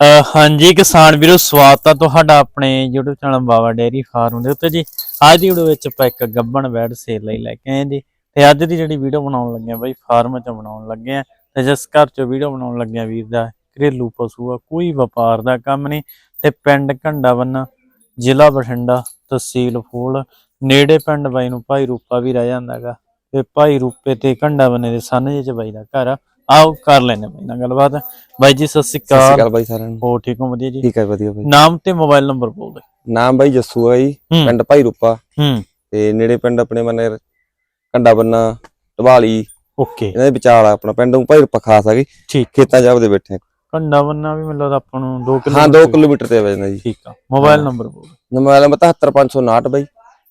ਹਾਂਜੀ, ਕਿਸਾਨ ਵੀਰੋ, ਸਵਾਗਤ ਆ ਤੁਹਾਡਾ ਆਪਣੇ YouTube channel Bawa dairy farm ਦੇ ਉੱਤੇ ਜੀ। ਅੱਜ ਦੀ ਵੀਡੀਓ ਵਿੱਚ ਆਪਾਂ ਇੱਕ ਗੱਬਣ ਵੈੜ ਸੇਲ ਲਈ ਲੈ ਕੇ ਆਏ ਜੀ। ਤੇ ਅੱਜ ਦੀ ਜਿਹੜੀ ਵੀਡੀਓ ਬਣਾਉਣ ਲੱਗੇ ਆ ਬਾਈ, ਫਾਰਮ 'ਚ ਬਣਾਉਣ ਲੱਗੇ ਆ ਤੇ ਜਿਸ ਘਰ 'ਚ ਵੀਡੀਓ ਬਣਾਉਣ ਲੱਗੇ ਆ ਵੀਰ ਦਾ, ਘਰੇਲੂ ਪਸ਼ੂ ਆ, ਕੋਈ ਵਪਾਰ ਦਾ ਕੰਮ ਨਹੀਂ। ਤੇ ਪਿੰਡ ਘੰਡਾ ਬੰਨਾ ਜ਼ਿਲ੍ਹਾ ਬਠਿੰਡਾ, ਤਹਿਸੀਲ ਫੂਲ, ਨੇੜੇ ਪਿੰਡ ਬਾਈ ਨੂੰ ਭਾਈ ਰੂਪਾ ਵੀ ਰਹਿ ਜਾਂਦਾਗਾ ਤੇ ਭਾਈ ਰੂਪੇ ਤੇ ਘੰਡਾ ਬੰਨੇ ਦੇ ਸਾਹਨੇ ਚ ਬਾਈ ਦਾ ਘਰ ਆ। ਆਓ ਕਰ ਲੈਣੇ ਬਾਈ ਨਾਲ ਗੱਲਬਾਤ। ਬਾਈ ਜੀ ਸਤਿ ਸ਼੍ਰੀ ਸਤਿ ਸ਼੍ਰੀ ਅਕਾਲ ਅਕਾਲ ਬਾਈ ਸਾਰਿਆਂ ਨੂੰ। ਹੋ ਠੀਕ ਹੋ? ਵਧੀਆ ਜੀ? ਠੀਕ ਹੈ ਵਧੀਆ ਬਾਈ। ਨਾਮ ਤੇ ਮੋਬਾਈਲ ਨੰਬਰ ਬੋਲ ਦੇ ਨਾਮ ਬਾਈ ਜੱਸੂ ਹੈ ਜੀ ਹੂੰ। ਪਿੰਡ ਭਾਈ ਰੂਪਾ। ਹੂੰ। ਤੇ ਨੇੜੇ ਪਿੰਡ ਆਪਣੇ ਮਨੇ ਕੰਡਾ ਬੰਨਾ ਢਵਾਲੀ। ਓਕੇ। ਇਹਨਾਂ ਦੇ ਵਿਚਾਲ ਆ ਆਪਣਾ ਪਿੰਡ ਭਾਈ ਰੂਪਾ ਖਾਸ ਆ ਗਈ। ਠੀਕ। ਖੇਤਾਂ ਜਾਬਦੇ ਬੈਠੇ ਆ। ਕੰਡਾ ਬੰਨਾ ਵੀ ਮੈਨੂੰ ਲੱਗਦਾ ਆਪਾਂ ਨੂੰ 2 ਕਿਲੋ ਹਾਂ 2 ਕਿਲੋਮੀਟਰ ਤੇ ਵਜਣਾ ਜੀ। ਠੀਕ ਆ। ਮੋਬਾਈਲ ਨੰਬਰ ਬੋਲ। ਮੋਬਾਈਲ ਨੰਬਰ 77559 ਬਾਈ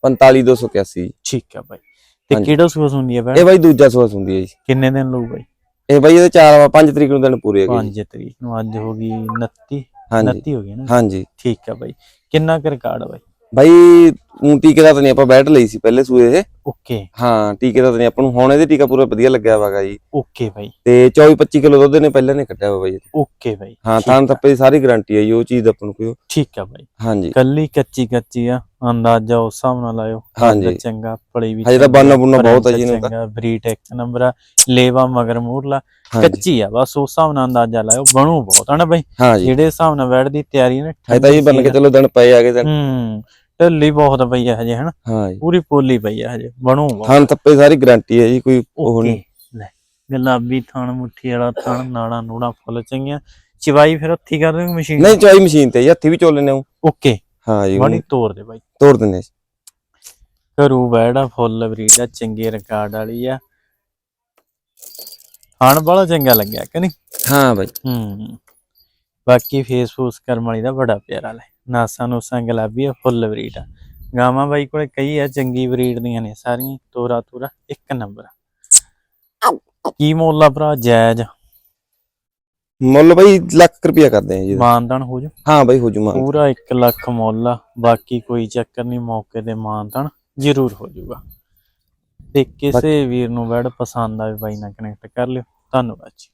45281 ਠੀਕ ਆ ਬਾਈ। ਤੇ ਹਾਂਜੀ। ਕਿਹੜਾ ਸੂਸ ਹੁੰਦੀ ਹੈ ਇਹ ਭੈਣ ਬਾਈ ਦੂਜਾ ਸੋਸ ਹੁੰਦੀ ਹੈ ਜੀ। ਕਿੰਨੇ ਦਿਨ ਲਊ ਬਾਈ? ਇਹ ਬਾਈ ਇਹਦੇ 4 5 ਤਰੀਕ ਨੂੰ ਦਿਨ ਪੂਰੇ ਹੈਗੇ ਜੀ 5 ਤਰੀਕ ਨੂੰ ਅੱਜ ਹੋ ਗਈ 29 ਹਾਂਜੀ। 29 ਹੋ ਗਈ ਨਾ? ਹਾਂਜੀ। ਠੀਕ ਆ ਬਾਈ। ਕਿੰਨਾ ਕੁ ਰਿਕਾਰਡ ਆ ਬਾਈ? ਬਾਈ ਊਂ ਟੀਕੇ ਦਾ ਤਾਂ ਨਹੀਂ ਆਪਾਂ ਬੈਠ ਲਈ ਸੀ ਪਹਿਲੇ ਸੂਏ ਇਹ। ਓਕੇ। ਹਾਂ ਟੀਕੇ ਦਾ ਤਾਂ ਨਹੀਂ ਆਪਾਂ ਨੂੰ ਹੁਣ ਇਹਦੇ ਟੀਕਾ ਪੂਰਾ ਵਧੀਆ ਲੱਗਿਆ ਵਾਗਾ ਜੀ। Okay bye. ਤੇ 24 25 ਕਿਲੋ ਦੁੱਧ ਨੇ ਪਹਿਲਾਂ ਨੇ ਕੱਢਿਆ ਵਾ ਬਾਈ ਓਕੇ ਬਾਈ ਹਾਂ ਤਾਂ ਤੱਪੇ ਦੀ ਸਾਰੀ ਗਾਰੰਟੀ ਹੈ ਜੀ ਉਹ ਚੀਜ਼ ਦਾ ਆਪਾਂ ਨੂੰ ਕੋਈ। ਠੀਕ ਆ ਬਾਈ। ਹਾਂਜੀ। ਕੱਲੀ ਕੱਚੀ ਕੱਚੀ ਆ ਅੰਦਾਜ਼ਾ ਉਸ ਹਿਸਾਬ ਨਾਲ ਲਾਇਓ। ਹਾਂਜੀ। ਚੰਗਾ ਪਲੀ ਵੀ ਹਜੇ ਤਾਂ ਬਾਨਾ ਬੁਨਾ ਬਹੁਤ ਆ ਜੀ ਇਹਨੂੰ। ਚੰਗਾ ਬਰੀਡ ਇੱਕ ਨੰਬਰ ਆ ਲੇਵਾ ਮਗਰ ਮੂਰਲਾ ਕੱਚੀ ਆ ਬਸ ਉਸ ਹਿਸਾਬ ਨਾਲ ਅੰਦਾਜ਼ਾ ਲਾਇਓ ਬਣੂ ਬਹੁਤ ਆ ਨਾ ਬਾਈ? ਹਾਂ ਜਿਹੜੇ ਹਿਸਾਬ ਨਾਲ ਵੈੜ ਦੀ ਤਿਆਰੀ ਨੇ ਹਜੇ ਤਾਂ ਇਹ ਬਣ ਕੇ ਚਲੋ ਦਿਨ ਪਏ ਆ ਗਏ ਦਿਨ। ਹੂੰ ਢੱਲੀ ਬਹੁਤ ਪਈ ਆ ਹਜੇ ਹਨ? ਹਾਂ ਜੀ। ਪੂਰੀ ਪੋਲੀ ਪਈ ਆ ਹਜੇ ਬਣੂ ਹਾਂ ਤੱਪੇ ਸਾਰੀ ਗਾਰੰਟੀ ਹੈ ਜੀ ਕੋਈ ਉਹ ਨਹੀਂ। ਲੈ ਗੁਲਾਬੀ ਥਣ ਮੁੱਠੀ ਵਾਲਾ ਥਣ ਨਾੜਾ ਨੂੜਾ ਫੁੱਲ ਚੰਗੀਆਂ। ਚਵਾਈ ਫਿਰ ਹੱਥੀ ਕਰ ਦੇ ਮਸ਼ੀਨ ਨਹੀਂ ਚੋਈ ਮਸ਼ੀਨ ਤੇ ਹੱਥੀ ਵੀ ਚੋਲ ਲੈਨੇ ਓਕੇ। ਹਾਂ ਜੀ ਬੜੀ ਤੋੜ ਦੇ ਬਾਈ। ਤੋੜ ਦਿੰਦੇ। ਘਰੂ ਬੈੜਾ ਫੁੱਲ ਬਰੀਡ ਆ ਚੰਗੇ ਰਿਕਾਰਡ ਵਾਲੀ ਆ। ਹਣ ਬੜਾ ਚੰਗਾ ਲੱਗਿਆ ਕਿ ਨਹੀਂ? ਹਾਂ ਬਾਈ। ਹੂੰ। ਬਾਕੀ ਫੇਸਬੁੱਕ ਕਰਮ ਵਾਲੀ ਦਾ ਬੜਾ ਪਿਆਰਾ ਲੈ। ਨਾਸਾਂ ਨੂੰ ਗੁਲਾਬੀ ਆ ਫੁੱਲ ਬਰੀਡ ਆ। ਗਾਵਾਂ ਬਾਈ ਕੋਲੇ ਕਈ ਆ ਚੰਗੀ ਬਰੀਡ ਦੀਆਂ ਨੇ ਸਾਰੀਆਂ ਤੋਰਾ ਤੋਰਾ ਇੱਕ ਨੰਬਰ। ਕੀ ਮੁੱਲ ਆ ਭਰਾ ਜਾਇਜ਼? ਮੁੱਲ ਬਾਈ ਲੱਖ ਕੁ ਰੁਪਇਆ ਕਰਦੇ ਆ ਜੀ। ਮਾਨਦਾਨ ਹੋ ਜੂ? ਹਾਂ ਬਾਈ ਹੋ ਜੂ ਮਾਨ। ਪੂਰਾ 1 ਲੱਖ ਮੁੱਲ ਆ ਬਾਕੀ ਕੋਈ ਚੱਕਰ ਨਹੀਂ ਮੌਕੇ ਤੇ ਮਾਨਦਾਨ ਜ਼ਰੂਰ ਹੋ ਜਾਊਗਾ ਤੇ ਕਿਸੇ ਵੀਰ ਨੂੰ ਵੈੜ ਪਸੰਦ ਆਵੇ ਬਾਈ ਨਾਲ ਕਨੈਕਟ ਕਰ ਲਿਓ। ਧੰਨਵਾਦ ਜੀ।